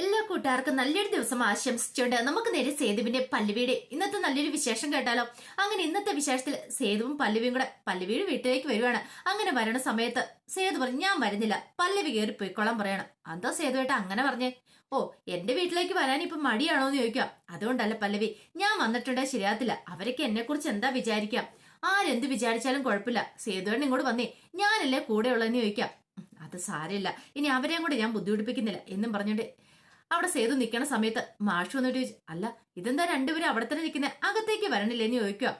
എല്ലാ കൂട്ടുകാർക്കും നല്ലൊരു ദിവസം ആശംസിച്ചുകൊണ്ട് നമുക്ക് നേരെ സേതുവിന്റെ പല്ലുവീട് ഇന്നത്തെ നല്ലൊരു വിശേഷം കേട്ടാലോ? അങ്ങനെ ഇന്നത്തെ വിശേഷത്തിൽ സേതുവും പല്ലുവിയും കൂടെ പല്ലുവീട് വീട്ടിലേക്ക് വരുവാണ്. അങ്ങനെ വരണ സമയത്ത് സേതു പറഞ്ഞു ഞാൻ വരുന്നില്ല. പല്ലവി കയറി പോയിക്കോളാൻ പറയണം. അതോ സേതുവേട്ട അങ്ങനെ പറഞ്ഞേ? ഓ എന്റെ വീട്ടിലേക്ക് വരാൻ ഇപ്പൊ മടിയാണോ എന്ന് ചോദിക്കാം. അതുകൊണ്ടല്ല പല്ലവി ഞാൻ വന്നിട്ടുണ്ടെ ശരിയാത്തില്ല അവരൊക്കെ എന്നെ കുറിച്ച് എന്താ വിചാരിക്കാം? ആരെന്ത് വിചാരിച്ചാലും കുഴപ്പമില്ല. സേതുവേട്ടൻ ഇങ്ങോട്ട് വന്നേ. ഞാനല്ലേ കൂടെ ഉള്ളതെന്ന് ചോദിക്കാം അത് സാരമില്ല. ഇനി അവരെയും കൂടെ ഞാൻ ബുദ്ധിമുട്ടിപ്പിക്കുന്നില്ല എന്നും പറഞ്ഞുകൊണ്ട് അവിടെ സേതു നിൽക്കണ സമയത്ത് മാഷു വന്നിട്ട് ചോദിച്ചു അല്ല ഇതെന്താ രണ്ടുപേരും അവിടെ തന്നെ നിൽക്കുന്നത് അകത്തേക്ക് വരണില്ലേ എന്ന് ചോദിക്കുക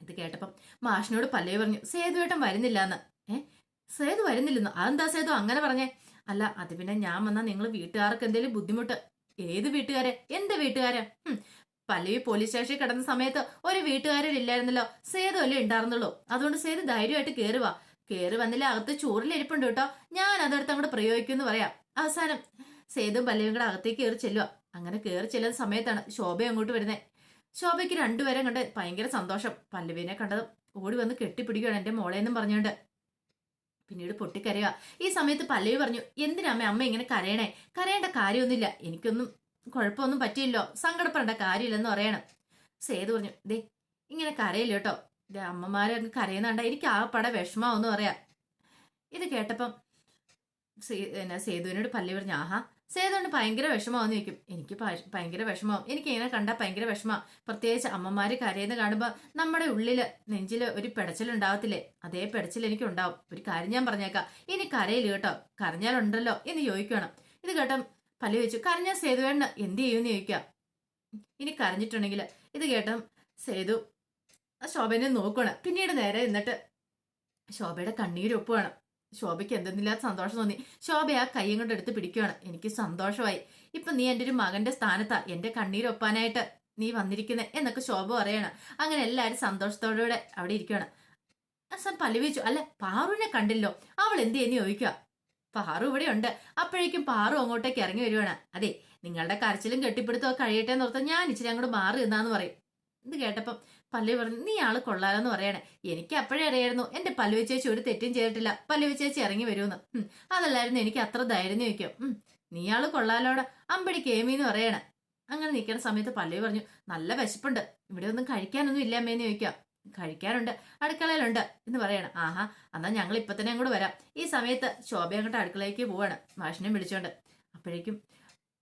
ഇത് കേട്ടപ്പം മാഷിനോട് പല്ലേ പറഞ്ഞു സേതുവേട്ടൻ വരുന്നില്ല എന്ന് ഏ? സേതു വരുന്നില്ലെന്നു? അതെന്താ സേതു അങ്ങനെ പറഞ്ഞേ? അല്ല അത് പിന്നെ ഞാൻ വന്നാൽ നിങ്ങൾ വീട്ടുകാർക്ക് എന്തെങ്കിലും ബുദ്ധിമുട്ട്? ഏത് വീട്ടുകാരെ? എന്ത് വീട്ടുകാരെ. പല്ലവി പോലീസ് സ്റ്റേഷനിൽ കിടന്ന സമയത്ത് ഒരു വീട്ടുകാരും ഇല്ലായിരുന്നല്ലോ. സേതു അല്ലേ ഉണ്ടായിരുന്നുള്ളൂ. അതുകൊണ്ട് സേതു ധൈര്യമായിട്ട് കയറുക കയറി വന്നില്ല അകത്ത് ചോറിലിരിപ്പുണ്ട് കേട്ടോ. ഞാൻ അതെടുത്ത് അങ്ങോട്ട് പ്രയോഗിക്കുമെന്ന് പറയാം. അവസാനം സേതും പല്ലവിയും കൂടെ അകത്തേക്ക് കയറി ചെല്ലുക അങ്ങനെ കയറി ചെല്ലുന്ന സമയത്താണ് ശോഭ അങ്ങോട്ട് വരുന്നത് ശോഭയ്ക്ക് രണ്ടുപേരെ കണ്ട് ഭയങ്കര സന്തോഷം. പല്ലവിനെ കണ്ടത് ഓടി വന്ന് കെട്ടിപ്പിടിക്കുകയാണ് എന്റെ മോളെ എന്നും പറഞ്ഞുകൊണ്ട്. പിന്നീട് പൊട്ടിക്കരയുക ഈ സമയത്ത് പല്ലവി പറഞ്ഞു എന്തിനാമ്മ അമ്മ ഇങ്ങനെ കരയണേ? കരയേണ്ട കാര്യമൊന്നുമില്ല. എനിക്കൊന്നും കുഴപ്പമൊന്നും പറ്റിയില്ലോ. സങ്കടപ്പെടേണ്ട കാര്യമില്ലെന്ന് പറയണം. സേതു പറഞ്ഞു ദേ ഇങ്ങനെ കരയില്ല കേട്ടോ. ദേ അമ്മമാരെ അങ്ങ് കരയുന്നുണ്ട എനിക്ക് ആകപ്പാടെ വിഷമാവെന്ന് പറയാം. ഇത് കേട്ടപ്പം സേ- സേതുവിനോട് പല്ലി പറഞ്ഞു ആഹാ സേതുവിന് ഭയങ്കര വിഷമമാവെന്ന് ചോദിക്കും എനിക്ക് ഭയങ്കര വിഷമാവും എനിക്ക് ഇങ്ങനെ കണ്ടാൽ ഭയങ്കര വിഷമാ. പ്രത്യേകിച്ച് അമ്മമാർ കരയെന്ന് കാണുമ്പോൾ നമ്മുടെ ഉള്ളിൽ നെഞ്ചിൽ ഒരു പിടച്ചിലുണ്ടാവത്തില്ലേ അതേ പിടച്ചിൽ എനിക്ക് ഉണ്ടാവും ഒരു കാര്യം ഞാൻ പറഞ്ഞേക്കാം. ഇനി കരയിൽ കേട്ടോ. കരഞ്ഞാലുണ്ടല്ലോ എന്ന് ചോദിക്കണം ഇത് കേട്ടോ പല ചോദിച്ചു കരഞ്ഞാൽ സേതുവേണ്ണ എന്ത് ചെയ്യുമെന്ന് ചോദിക്കാം. ഇനി കരഞ്ഞിട്ടുണ്ടെങ്കിൽ ഇത് കേട്ടോ സേതു ശോഭനെ നോക്കണം പിന്നീട് നേരെ എന്നിട്ട് ശോഭയുടെ കണ്ണീരൊപ്പുവാണ് ശോഭയ്ക്ക് എന്തെന്നില്ലാത്ത സന്തോഷം തോന്നി. ശോഭ ആ കൈയും കൊണ്ട് എടുത്ത് പിടിക്കുകയാണ് എനിക്ക് സന്തോഷമായി. ഇപ്പൊ നീ എന്റെ ഒരു മകന്റെ സ്ഥാനത്താ. എന്റെ കണ്ണീരൊപ്പാനായിട്ട് നീ വന്നിരിക്കുന്നത് എന്നൊക്കെ ശോഭ പറയണം. അങ്ങനെ എല്ലാവരും സന്തോഷത്തോടുകൂടെ അവിടെ ഇരിക്കുകയാണ് അസം പലവിച്ചു അല്ല പാറുവിനെ കണ്ടില്ലോ. അവൾ എന്ത് ചെയ്യുന്നു ചോദിക്കുക പാറു ഇവിടെ ഉണ്ട്. അപ്പോഴേക്കും പാറു അങ്ങോട്ടേക്ക് ഇറങ്ങി വരുവാണ്. അതെ നിങ്ങളുടെ കരച്ചിലും കെട്ടിപ്പിടുത്തോ കഴിയട്ടെ എന്ന് ഓർത്താൽ ഞാൻ ഇച്ചിരി അങ്ങോട്ട് മാറി എന്നാന്ന് പറയും. ഇത് കേട്ടപ്പം പല്ലവി പറഞ്ഞു നീ ആൾ കൊള്ളാലെന്ന് പറയണേ. എനിക്ക് അപ്പോഴേ അറിയായിരുന്നു. എന്റെ പല്ലവി ചേച്ചി ഒരു തെറ്റും ചെയ്തിട്ടില്ല. പല്ലവി ചേച്ചി ഇറങ്ങി വരുമെന്ന്. അതല്ലായിരുന്നു എനിക്ക് അത്ര ധൈര്യം ചോദിക്കും നീ ആൾ കൊള്ളാലോടെ. അമ്പടി കേമിന്ന് പറയണേ. അങ്ങനെ നിൽക്കുന്ന സമയത്ത് പല്ലവി പറഞ്ഞു നല്ല വിശപ്പുണ്ട്. ഇവിടെ ഒന്നും കഴിക്കാനൊന്നും ഇല്ല അമ്മേന്ന് ചോദിക്കാം കഴിക്കാനുണ്ട് അടുക്കളയിലുണ്ട് എന്ന് പറയണം. ആഹാ. എന്നാ ഞങ്ങൾ ഇപ്പൊ തന്നെ അങ്ങോട്ട് വരാം. ഈ സമയത്ത് ശോഭ അങ്ങോട്ട് അടുക്കളയിലേക്ക് പോവാണ്. മാഷിനെ വിളിച്ചോണ്ട്. അപ്പോഴേക്കും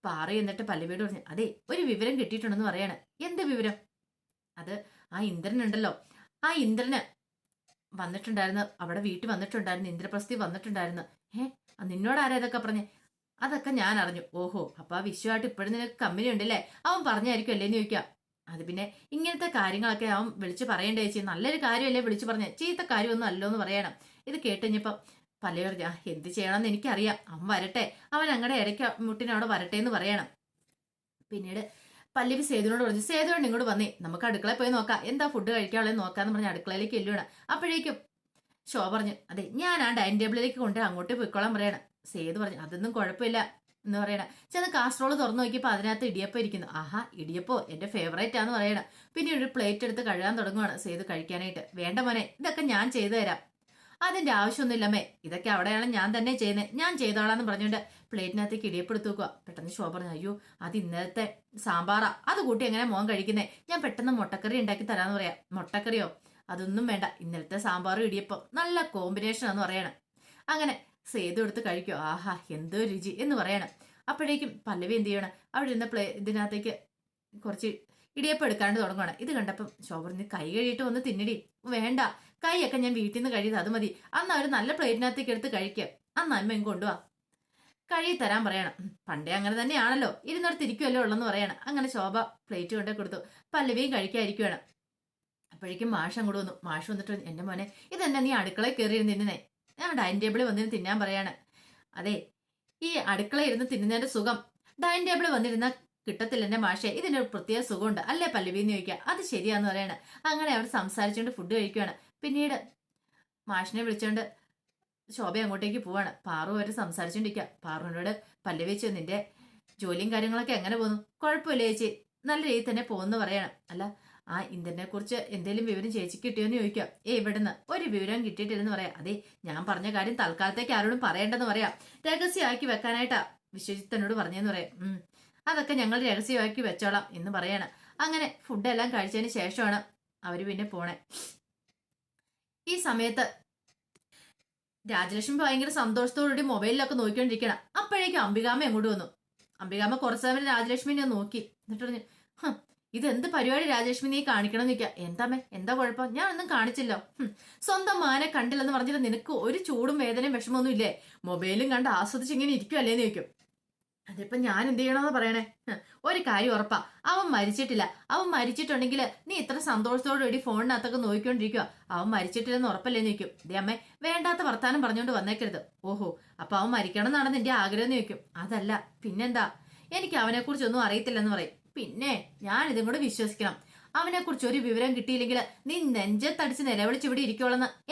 പാറ എന്നിട്ട് പല്ലവിയോട് പറഞ്ഞു അതെ ഒരു വിവരം കിട്ടിയിട്ടുണ്ടെന്ന് പറയാണ്. എന്ത് വിവരം? അത് ആ ഇന്ദ്രൻ ഉണ്ടല്ലോ. ആ ഇന്ദ്രന് വന്നിട്ടുണ്ടായിരുന്നു. അവിടെ വീട്ടിൽ വന്നിട്ടുണ്ടായിരുന്നു. ഇന്ദ്രപ്രസ്ഥി വന്നിട്ടുണ്ടായിരുന്നു. ഏ നിന്നോട് ആരാ ഇതൊക്കെ പറഞ്ഞേ? അതൊക്കെ ഞാൻ അറിഞ്ഞു. ഓഹോ അപ്പൊ ആ വിശ്വമായിട്ട് ഇപ്പോഴും നിനക്ക് കമ്പനി ഉണ്ടല്ലേ? അവൻ പറഞ്ഞായിരിക്കും അല്ലേന്ന് ചോദിക്കാം അത് പിന്നെ ഇങ്ങനത്തെ കാര്യങ്ങളൊക്കെ അവൻ വിളിച്ചു പറയേണ്ട ചേച്ചി. നല്ലൊരു കാര്യമല്ലേ വിളിച്ചു പറഞ്ഞേ? ചീത്ത കാര്യമൊന്നും അല്ലോ എന്ന് പറയണം. ഇത് കേട്ടുകഴിഞ്ഞപ്പം പലയോർജ എന്ത് ചെയ്യണമെന്ന് എനിക്കറിയാം. അവൻ വരട്ടെ. അവൻ അങ്ങടെ ഇടയ്ക്ക് മുട്ടിനോട് വരട്ടെ എന്ന് പറയണം. പിന്നീട് പല്ലവി സേതുവിനോട് പറഞ്ഞു സേതുവേണ്ട ഇങ്ങോട്ട് വന്നേ. നമുക്ക് അടുക്കളയിൽ പോയി നോക്കാം. എന്താ ഫുഡ് കഴിക്കാനുള്ളത് നോക്കാന്ന് പറഞ്ഞ് അടുക്കളയിലേക്ക് എല്ലുവാണ് അപ്പോഴേക്കും ഷോ പറഞ്ഞു അതെ ഞാൻ ആ ഡൈനിങ് ടേബിളിലേക്ക് കൊണ്ട് അങ്ങോട്ട് പോയിക്കോളാൻ പറയണം. സേതു പറഞ്ഞു അതൊന്നും കുഴപ്പമില്ല. എന്ന് പറയണം. ചെന്ന് കാസ്ട്രോൾ തുറന്നു നോക്കിയപ്പോൾ അതിനകത്ത് ഇടിയപ്പം ഇരിക്കുന്നു. ആഹാ ഇടിയപ്പോ? എന്റെ ഫേവറേറ്റ് ആന്ന് പറയണം. പിന്നെ ഒരു പ്ലേറ്റ് എടുത്ത് കഴുകാൻ തുടങ്ങുവാണ് സേതു കഴിക്കാനായിട്ട്. വേണ്ട മോനെ ഇതൊക്കെ ഞാൻ ചെയ്തു തരാം. അതിന്റെ ആവശ്യമൊന്നുമില്ലമ്മേ ഇതൊക്കെ അവിടെയാണ് ഞാൻ തന്നെ ചെയ്യുന്നത്. ഞാൻ ചെയ്തോളാന്ന് പറഞ്ഞുകൊണ്ട് പ്ലേറ്റിനകത്തേക്ക് ഇടിയപ്പം എടുത്ത് വെക്കുക. പെട്ടെന്ന് ശോഭ പറഞ്ഞു അയ്യോ അത് ഇന്നലത്തെ സാമ്പാറാ. അത് കൂട്ടി എങ്ങനെ മോൻ കഴിക്കുന്നേ? ഞാൻ പെട്ടെന്ന് മുട്ടക്കറി ഉണ്ടാക്കി തരാന്ന് പറയാം. മുട്ടക്കറിയോ? അതൊന്നും വേണ്ട. ഇന്നലത്തെ സാമ്പാറും ഇടിയപ്പം. നല്ല കോമ്പിനേഷൻ ആണെന്ന് പറയണം. അങ്ങനെ സേതു എടുത്ത് കഴിക്കോ ആഹാ എന്തോ രുചി എന്ന് പറയണം. അപ്പോഴേക്കും പല്ലവി എന്ത് ചെയ്യണം? അവിടെ ഇരുന്ന പ്ലേ ഇതിനകത്തേക്ക് കുറച്ച് ഇടിയപ്പം എടുക്കാണ്ട് തുടങ്ങുകയാണ് ഇത് കണ്ടപ്പം ശോഭറിന് കൈ കഴിയിട്ട് ഒന്ന് തിന്നിടി. വേണ്ട. കൈയൊക്കെ ഞാൻ വീട്ടിൽ നിന്ന് കഴിയത് അത് മതി. അന്ന് അവർ നല്ല പ്ലേറ്റിനകത്തേക്ക് എടുത്ത് കഴിക്കുക അന്ന് അമ്മയും കൊണ്ടുപോവാ കഴുകി തരാൻ പറയണം പണ്ടേ അങ്ങനെ തന്നെയാണല്ലോ. ഇരുന്നിടത്ത് ഇരിക്കുമല്ലോ ഉള്ളെന്ന് പറയണം. അങ്ങനെ ശോഭ പ്ലേറ്റ് കൊണ്ടേ കൊടുത്തു. പല്ലവിയും കഴിക്കാതിരിക്കുകയാണ് അപ്പോഴേക്കും മാഷ് അങ്ങോട്ട് വന്നു. മാഷ് വന്നിട്ട് എന്റെ മോനെ ഇതെന്നെ നീ അടുക്കളയിൽ കയറിയിരുന്ന് തിന്നുന്നേ ഞാൻ ഡൈനിങ് ടേബിളിൽ വന്നിരുന്ന് തിന്നാൻ പറയാണ്. അതെ ഈ അടുക്കളയിൽ ഇരുന്ന് തിന്നുന്നതിന്റെ സുഖം. ഡൈനിങ് ടേബിളിൽ വന്നിരുന്ന കിട്ടത്തില്ല എന്റെ മാഷെ. ഇതിന്റെ ഒരു പ്രത്യേക സുഖമുണ്ട്. അല്ലേ പല്ലവി എന്ന് ചോദിക്കുക. അത് ശരിയാന്ന് പറയാണ്. അങ്ങനെ അവർ സംസാരിച്ചുകൊണ്ട് ഫുഡ് കഴിക്കുകയാണ് പിന്നീട് മാഷിനെ വിളിച്ചോണ്ട് ശോഭ അങ്ങോട്ടേക്ക് പോവാണ്. പാറു അവർ സംസാരിച്ചോണ്ടിരിക്കുക പാറുവിനോട് പല്ലവി വെച്ചു നിന്റെ ജോലിയും കാര്യങ്ങളൊക്കെ എങ്ങനെ പോകുന്നു കുഴപ്പമില്ല ചേച്ചി. നല്ല രീതിയിൽ തന്നെ പോകുന്നു പറയണം. അല്ല ആ ഇന്ദ്രനെ കുറിച്ച് എന്തെങ്കിലും വിവരം ചേച്ചി കിട്ടിയോന്ന് ചോദിക്കാം. ഏ ഇവിടുന്ന്. ഒരു വിവരം കിട്ടിയിട്ടില്ലെന്ന് പറയാം. അതെ ഞാൻ പറഞ്ഞ കാര്യം തൽക്കാലത്തേക്ക് ആരോടും പറയേണ്ടെന്ന് പറയാം. രഹസ്യമാക്കി വെക്കാനായിട്ടാ. വിശ്വജിത്തനോട് പറഞ്ഞെന്ന് പറയാം. ഉം അതൊക്കെ ഞങ്ങൾ രഹസ്യമാക്കി വെച്ചോളാം എന്ന് പറയാണ്. അങ്ങനെ ഫുഡെല്ലാം കഴിച്ചതിന് ശേഷമാണ് അവർ പിന്നെ പോണേ. ഈ സമയത്ത് രാജലക്ഷ്മി ഭയങ്കര സന്തോഷത്തോടുകൂടി മൊബൈലിലൊക്കെ നോക്കിക്കൊണ്ടിരിക്കണം അപ്പോഴേക്കും അംബികാമ്മ അങ്ങോട്ട് വന്നു? അംബികാമ്മ കുറച്ച് സമയം രാജലക്ഷ്മിനെ നോക്കി. എന്നിട്ട് പറഞ്ഞു ഇത് ഇതെന്ത് പരിപാടി രാജലക്ഷ്മി നീ കാണിക്കണം നിൽക്കുക എന്താമേ എന്താ കുഴപ്പം? ഞാൻ ഒന്നും കാണിച്ചില്ല. സ്വന്തം മാനെ കണ്ടില്ലെന്ന് പറഞ്ഞിട്ട് നിനക്ക് ഒരു ചൂടും വേദനയും വിഷമമൊന്നും ഇല്ലേ മൊബൈലും കണ്ട് ആസ്വദിച്ച് ഇങ്ങനെ ഇരിക്കുവല്ലേന്ന് ചോദിക്കും. അതിപ്പോ ഞാൻ എന്ത് ചെയ്യണമെന്ന് പറയണേ? ഒരു കാര്യം ഉറപ്പാ. അവൻ മരിച്ചിട്ടില്ല. അവൻ മരിച്ചിട്ടുണ്ടെങ്കിൽ നീ ഇത്ര സന്തോഷത്തോടു കൂടി ഫോണിനകത്തൊക്കെ നോക്കിക്കൊണ്ടിരിക്കുക അവൻ മരിച്ചിട്ടില്ലെന്ന് ഉറപ്പല്ലേ നോക്കും ദേ അമ്മേ വേണ്ടാത്ത വർത്താനം പറഞ്ഞുകൊണ്ട് വന്നേക്കരുത്. ഓഹോ അപ്പൊ അവൻ മരിക്കണം എന്നാണ് നിന്റെ ആഗ്രഹം ചോദിക്കും. അതല്ല പിന്നെന്താ? എനിക്ക് അവനെ കുറിച്ചൊന്നും അറിയത്തില്ലെന്ന് പറയും. പിന്നെ ഞാൻ ഇതും കൂടെ വിശ്വസിക്കണം. അവനെ കുറിച്ച് ഒരു വിവരം കിട്ടിയില്ലെങ്കിൽ നീ നെഞ്ചത്തടിച്ച് നിലവിളിച്ച് ഇവിടെ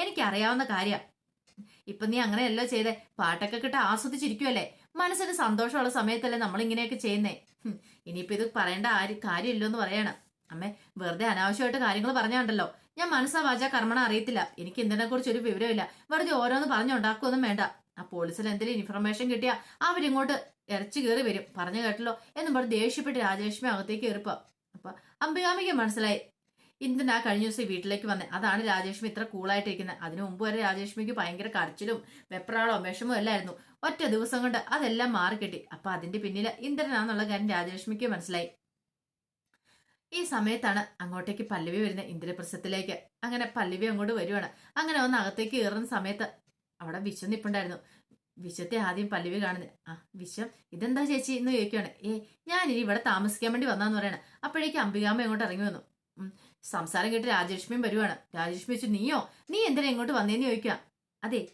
എനിക്ക് അറിയാവുന്ന കാര്യം. ഇപ്പൊ നീ അങ്ങനെയല്ലോ ചെയ്തേ. പാട്ടൊക്കെ കിട്ട ആസ്വദിച്ചിരിക്കുവല്ലേ? മനസ്സിന് സന്തോഷമുള്ള സമയത്തല്ലേ നമ്മൾ ഇങ്ങനെയൊക്കെ ചെയ്യുന്നേ ഇനിയിപ്പോ ഇത് പറയേണ്ട ആര് കാര്യമില്ലോ എന്ന് പറയാണ്. അമ്മേ വെറുതെ അനാവശ്യമായിട്ട് കാര്യങ്ങൾ പറഞ്ഞാണ്ടല്ലോ. ഞാൻ മനസ്സാ വാച കർമ്മണ അറിയത്തില്ല. എനിക്ക് എന്തിനെ കുറിച്ച് ഒരു വിവരമില്ല. വെറുതെ ഓരോന്ന് പറഞ്ഞുണ്ടാക്കുമൊന്നും വേണ്ട. ആ പോലീസിൽ എന്തെങ്കിലും ഇൻഫർമേഷൻ കിട്ടിയാ അവരിങ്ങോട്ട് ഇറച്ചി കയറി വരും. പറഞ്ഞു കേട്ടല്ലോ എന്നും പറഞ്ഞ് ദേഷ്യപ്പെട്ട് രാജലക്ഷ്മി അകത്തേക്ക് കയറിപ്പോ. അപ്പൊ അംബികാമിക്ക് മനസ്സിലായി. ഇന്ദ്രൻ ആ കഴിഞ്ഞ ദിവസം വീട്ടിലേക്ക് വന്നേ? അതാണ് രാജേഷ്മി ഇത്ര കൂളായിട്ടിരിക്കുന്നത് അതിനു മുമ്പ് വരെ രാജേഷ്മിക്ക് ഭയങ്കര കരച്ചിലും വെപ്രാളവും വിഷമോ എല്ലായിരുന്നു ഒറ്റ ദിവസം കൊണ്ട് അതെല്ലാം മാറിക്കിട്ടി. അപ്പൊ അതിന്റെ പിന്നിൽ ഇന്ദ്രനാന്നുള്ള കാര്യം രാജലക്ഷ്മിക്ക് മനസ്സിലായി. ഈ സമയത്താണ് അങ്ങോട്ടേക്ക് പല്ലവി വരുന്നത് ഇന്ദ്രപ്രസത്തിലേക്ക് അങ്ങനെ പല്ലവി അങ്ങോട്ട് വരുവാണ്. അങ്ങനെ ഒന്ന് അകത്തേക്ക് കയറുന്ന സമയത്ത് അവിടെ വിശം നിപ്പുണ്ടായിരുന്നു. വിശത്തെ ആദ്യം പല്ലവി കാണുന്നത് ആ വിശം ഇതെന്താ ചേച്ചി? എന്ന് ചോദിക്കുകയാണ് ഏ ഞാനിനി ഇവിടെ താമസിക്കാൻ വേണ്ടി വന്നാന്ന് പറയണേ. അപ്പോഴേക്കും അംബികാമ്മ ഇങ്ങോട്ട് ഇറങ്ങി വന്നു. സംസാരം കേട്ട് രാജലക്ഷ്മിയും വരുവാണ്. രാജലക്ഷ്മി വെച്ചു നീയോ? നീ എന്തിനാ ഇങ്ങോട്ട് വന്നേന്ന് ചോദിക്കുക? അതെ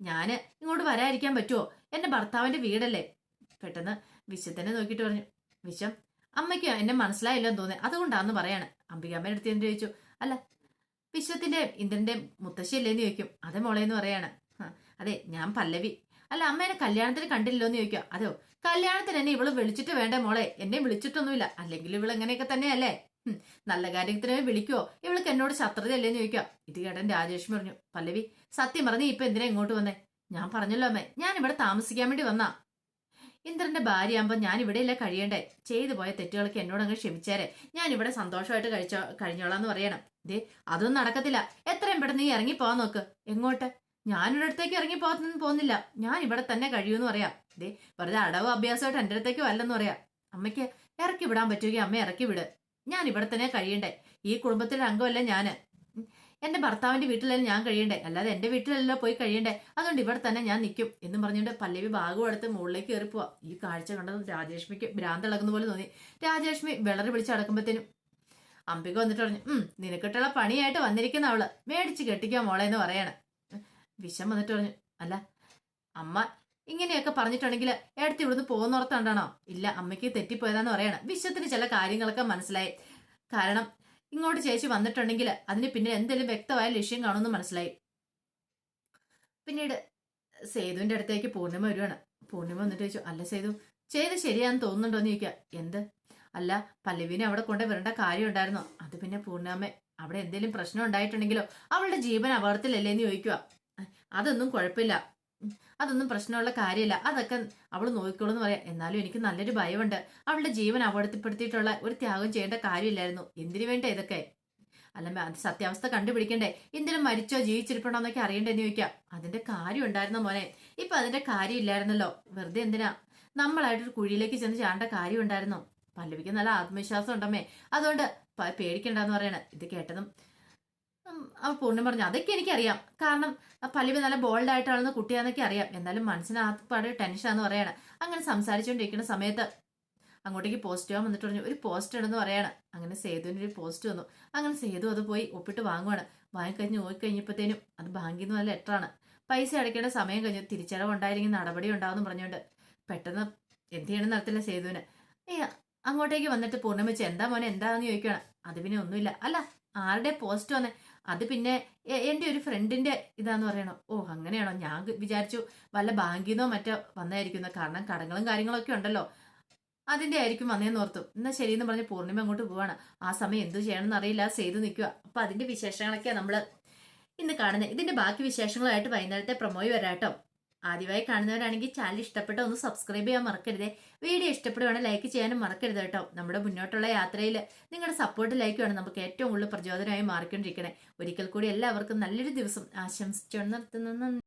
ഞാൻ ഇങ്ങോട്ട് വരാതിരിക്കാൻ പറ്റുമോ എന്റെ ഭർത്താവിന്റെ വീടല്ലേ? പെട്ടെന്ന് വിശ്വത്തിനെ നോക്കിയിട്ട് പറഞ്ഞു വിശം അമ്മയ്ക്ക്? എന്നെ മനസ്സിലായില്ലോ എന്ന് തോന്നി അതുകൊണ്ടാന്ന് പറയാണ്. അമ്പികാമ്മയുടെ അടുത്ത് എന്ത് ചോദിച്ചു? അല്ല വിശ്വത്തിന്റെ ഇന്ദ്രന്റെ മുത്തശ്ശിയല്ലേന്ന് ചോദിക്കും. അതെ മോളേന്ന് പറയാണ്. അതെ ഞാൻ പല്ലവി. അല്ല അമ്മ എന്നെ കല്യാണത്തിന് കണ്ടില്ലോ എന്ന് ചോദിക്കുക. അതെയോ? കല്യാണത്തിന് എന്നെ ഇവൾ വിളിച്ചിട്ട് വേണ്ട മോളെ? എന്നെ വിളിച്ചിട്ടൊന്നുമില്ല. അല്ലെങ്കിൽ ഇവൾ എങ്ങനെയൊക്കെ തന്നെയല്ലേ? നല്ല കാര്യത്തിന് വിളിക്കുവോ? ഇവൾക്ക് എന്നോട് ശത്രുതയല്ലേന്ന് ചോദിക്കാം ഇത് കേട്ടൻ രാജേഷ് പറഞ്ഞു പല്ലവി സത്യം പറഞ്ഞ് ഇപ്പൊ എന്തിനാ ഇങ്ങോട്ട് വന്നേ? ഞാൻ പറഞ്ഞല്ലോ അമ്മേ ഞാൻ ഇവിടെ താമസിക്കാൻ വേണ്ടി വന്നാ. ഇന്ദ്രന്റെ ഭാര്യയാകുമ്പോ ഞാൻ ഇവിടെയല്ലേ കഴിയണ്ടേ? ചെയ്തു പോയ തെറ്റുകൾക്ക് എന്നോട് അങ്ങ് ക്ഷമിച്ചേരെ. ഞാൻ ഇവിടെ സന്തോഷമായിട്ട് കഴിച്ചോ കഴിഞ്ഞോളാന്ന് പറയണം. ദേ അതൊന്നും നടക്കത്തില്ല. എത്രയും പെട്ടെന്ന് നീ ഇറങ്ങി പോവാൻ നോക്ക്. എങ്ങോട്ട്? ഞാനിവിടെ അടുത്തേക്ക് ഇറങ്ങി പോകാൻ പോകുന്നില്ല. ഞാൻ ഇവിടെ തന്നെ കഴിയൂന്ന് പറയാം. ദേ വെറുതെ അടവ് അഭ്യാസമായിട്ട് എന്റെ അടുത്തേക്ക് വല്ലെന്ന് പറയാം. അമ്മയ്ക്ക് ഇറക്കി വിടാൻ പറ്റുമെങ്കിൽ അമ്മ ഇറക്കി വിട്. ഞാൻ ഇവിടെ തന്നെ കഴിയണ്ടേ? ഈ കുടുംബത്തിലെ അംഗമല്ല ഉം. എന്റെ ഭർത്താവിന്റെ വീട്ടിലല്ല ഞാൻ കഴിയണ്ടേ? അല്ലാതെ എന്റെ വീട്ടിലല്ല പോയി കഴിയണ്ടേ? അതുകൊണ്ട് ഇവിടെ തന്നെ ഞാൻ നിൽക്കും എന്ന് പറഞ്ഞുകൊണ്ട് പല്ലവി ഭാഗം എടുത്ത് മുകളിലേക്ക് കയറി പോവാ. ഈ കാഴ്ച കണ്ടത് രാജലക്ഷ്മിക്ക് ഭ്രാന്തിളകുന്ന പോലെ തോന്നി. രാജലക്ഷ്മി വിളറി പിടിച്ച് അടക്കുമ്പോഴത്തേനും അംബിക വന്നിട്ട് പറഞ്ഞു ഉം നിനക്കിട്ടുള്ള പണിയായിട്ട് വന്നിരിക്കുന്ന അവൾ. മേടിച്ച് കെട്ടിക്കാൻ മോളെ എന്ന് പറയാണ്. വിഷം വന്നിട്ട് പറഞ്ഞു അല്ല അമ്മ ഇങ്ങനെയൊക്കെ പറഞ്ഞിട്ടുണ്ടെങ്കിൽ എടുത്ത് ഇവിടുന്ന് പോകുന്നോർത്താണ്ടാണോ? ഇല്ല അമ്മയ്ക്ക് തെറ്റിപ്പോയതാന്ന് പറയണം. വിശ്വത്തിന് ചില കാര്യങ്ങളൊക്കെ മനസ്സിലായി. കാരണം ഇങ്ങോട്ട് ചേച്ചി വന്നിട്ടുണ്ടെങ്കിൽ അതിന് പിന്നെ എന്തെങ്കിലും വ്യക്തമായ ലക്ഷ്യം കാണുമെന്ന് മനസ്സിലായി. പിന്നീട് സേതുവിന്റെ അടുത്തേക്ക് പൂർണിമ വരുവാണ്. പൂർണിമ വന്നിട്ട് ചോദിച്ചു അല്ല സേതു ചെയ്ത് ശരിയാന്ന് തോന്നുന്നുണ്ടോ? എന്ന് ചോദിക്കുക. എന്ത്? അല്ല പല്ലവിനെ അവിടെ കൊണ്ട് വരേണ്ട കാര്യം ഉണ്ടായിരുന്നോ. അത് പിന്നെ പൂർണിമ അവിടെ എന്തെങ്കിലും പ്രശ്നം ഉണ്ടായിട്ടുണ്ടെങ്കിലോ അവളുടെ ജീവൻ അപകടത്തിലല്ലേ? എന്ന് ചോദിക്കുക. അതൊന്നും കുഴപ്പമില്ല. അതൊന്നും പ്രശ്നമുള്ള കാര്യമില്ല അതൊക്കെ അവൾ നോക്കിക്കോളൂ എന്ന് പറയാം. എന്നാലും എനിക്ക് നല്ലൊരു ഭയമുണ്ട്. അവളുടെ ജീവൻ അപകടത്തിൽപ്പെടുത്തിയിട്ടുള്ള ഒരു ത്യാഗം ചെയ്യേണ്ട കാര്യമില്ലായിരുന്നു. എന്തിനു വേണ്ട ഇതൊക്കെ? അല്ല സത്യാവസ്ഥ കണ്ടുപിടിക്കണ്ടേ? എന്തിനും മരിച്ചോ ജീവിച്ചിരിപ്പുണ്ടോ എന്നൊക്കെ അറിയണ്ടെന്ന് ചോദിക്കാം. അതിന്റെ കാര്യം ഉണ്ടായിരുന്നോ മോനെ. ഇപ്പൊ അതിന്റെ കാര്യം ഇല്ലായിരുന്നല്ലോ. വെറുതെ എന്തിനാ? നമ്മളായിട്ടൊരു കുഴിയിലേക്ക് ചെന്ന് ചാണ്ട കാര്യം ഉണ്ടായിരുന്നോ. പല്ലവിക്ക് നല്ല ആത്മവിശ്വാസം ഉണ്ടമ്മേ. അതുകൊണ്ട് പേടിക്കണ്ടെന്ന് പറയണേ. ഇത് കേട്ടതും അവ പൂർണം പറഞ്ഞു അതൊക്കെ എനിക്കറിയാം. കാരണം ആ പല്ലവി നല്ല ബോൾഡ് ആയിട്ടാണെന്ന് കുട്ടിയാന്നൊക്കെ അറിയാം. എന്നാലും മനസ്സിനകത്ത് പാടെ ടെൻഷനാന്ന് പറയാണ്. അങ്ങനെ സംസാരിച്ചുകൊണ്ടിരിക്കുന്ന സമയത്ത് അങ്ങോട്ടേക്ക് പോസ്റ്റ് ചെയ്യാൻ വന്നിട്ട് പറഞ്ഞു ഒരു പോസ്റ്റ് ഉണ്ടെന്ന് പറയാണ്. അങ്ങനെ സേതുവിന്റെ ഒരു പോസ്റ്റ് വന്നു. അങ്ങനെ സേതു അത് പോയി ഒപ്പിട്ട് വാങ്ങുവാണ്. വാങ്ങിക്കഴിഞ്ഞ് നോക്കിക്കഴിഞ്ഞപ്പോഴത്തേനും അത് ബാങ്കിൽ നിന്ന് നല്ല ലെറ്ററാണ് പൈസ അടയ്ക്കേണ്ട സമയം കഴിഞ്ഞു തിരിച്ചടവ് ഉണ്ടായിരുന്നെങ്കിൽ നടപടി ഉണ്ടാവും പറഞ്ഞുകൊണ്ട് പെട്ടെന്ന് എന്ത് ചെയ്യണം നടത്തില്ല സേതുവിന്. ഏ അങ്ങോട്ടേക്ക് വന്നിട്ട് പൂർണമിച്ച് എന്താ മോനെ എന്താന്ന് ചോദിക്കുകയാണ് അത് പിന്നെ ഒന്നുമില്ല. അല്ല ആരുടെ പോസ്റ്റ് വന്നേ? അത് പിന്നെ എന്റെ ഒരു ഫ്രണ്ടിന്റെ ഇതാന്ന് പറയണം. ഓ അങ്ങനെയാണോ? ഞാൻ വിചാരിച്ചു വല്ല ബാങ്കിൽ നിന്നോ മറ്റോ വന്നായിരിക്കുന്നു കാരണം കടങ്ങളും കാര്യങ്ങളൊക്കെ ഉണ്ടല്ലോ. അതിന്റെ ആയിരിക്കും വന്നേന്ന് ഓർത്തു. എന്നാൽ ശരിയെന്ന് പറഞ്ഞ് പൂർണിമ അങ്ങോട്ട് പോവാണ്. ആ സമയം എന്തു ചെയ്യണമെന്ന് അറിയില്ല. ചെയ്ത് നിൽക്കുക. അപ്പം അതിന്റെ വിശേഷങ്ങളൊക്കെയാണ് നമ്മൾ ഇന്ന് കാണുന്നത് ഇതിന്റെ ബാക്കി വിശേഷങ്ങളായിട്ട് വൈകുന്നേരത്തെ പ്രൊമോയി വരാട്ടോ. ആദ്യമായി കാണുന്നവരാണെങ്കിൽ ചാനൽ ഇഷ്ടപ്പെട്ട ഒന്ന് സബ്സ്ക്രൈബ് ചെയ്യാൻ മറക്കരുതേ. വീഡിയോ ഇഷ്ടപ്പെടുവാണെങ്കിൽ ലൈക്ക് ചെയ്യാനും മറക്കരുത് കേട്ടോ. നമ്മുടെ മുന്നോട്ടുള്ള യാത്രയിൽ നിങ്ങളുടെ സപ്പോർട്ട് ലൈക്കുമാണ് നമുക്ക് ഏറ്റവും കൂടുതൽ പ്രചോദനമായി മാറിക്കൊണ്ടിരിക്കണേ. ഒരിക്കൽ കൂടി എല്ലാവർക്കും നല്ലൊരു ദിവസം ആശംസിച്ചു നിർത്തുന്നു.